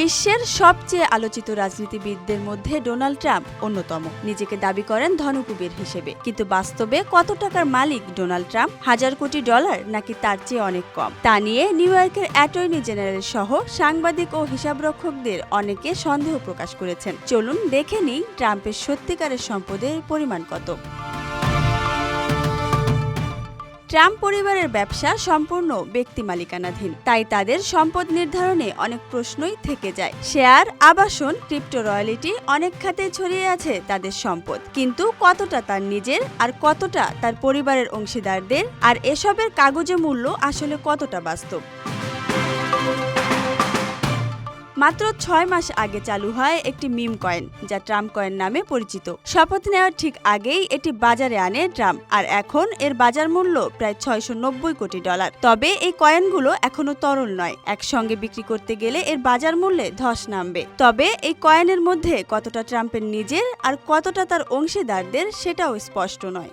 বিশ্বের সবচেয়ে আলোচিত রাজনীতিবিদদের মধ্যে ডোনাল্ড ট্রাম্প অন্যতম। নিজেকে দাবি করেন ধনকুবের হিসেবে। কিন্তু বাস্তবে কত টাকার মালিক ডোনাল্ড ট্রাম্প? হাজার কোটি ডলার নাকি তার চেয়ে অনেক কম? তা নিয়ে নিউ ইয়র্কের অ্যাটর্নি জেনারেল সহ সাংবাদিক ও হিসাবরক্ষকদের অনেকে সন্দেহ প্রকাশ করেছেন। চলুন দেখে নিই ট্রাম্পের সত্যিকারের সম্পদের পরিমাণ কত। ট্রাম্প পরিবারের ব্যবসা সম্পূর্ণ ব্যক্তি মালিকানাধীন। তাই তাদের সম্পদ নির্ধারণে অনেক প্রশ্নই থেকে যায়। শেয়ার, আবাসন, ক্রিপ্টো রয়্যালিটি অনেক খাতে ছড়িয়ে আছে তাদের সম্পদ। কিন্তু কতটা তার নিজের আর কতটা তার পরিবারের অংশীদারদের আর এসবের কাগজে মূল্য আসলে কতটা বাস্তব? মাত্র ছয় মাস আগে চালু হয় একটি মিম কয়েন, যা ট্রাম্প কয়েন নামে পরিচিত। শপথ নেওয়ার ঠিক আগেই এটি বাজারে আনে ট্রাম্প, আর এখন এর বাজার মূল্য প্রায় ছয়শো নব্বই কোটি ডলার। তবে এই কয়েনগুলো এখনও তরল নয়। একসঙ্গে বিক্রি করতে গেলে এর বাজার মূল্যে ধস নামবে। তবে এই কয়েনের মধ্যে কতটা ট্রাম্পের নিজের আর কতটা তার অংশীদারদের সেটাও স্পষ্ট নয়।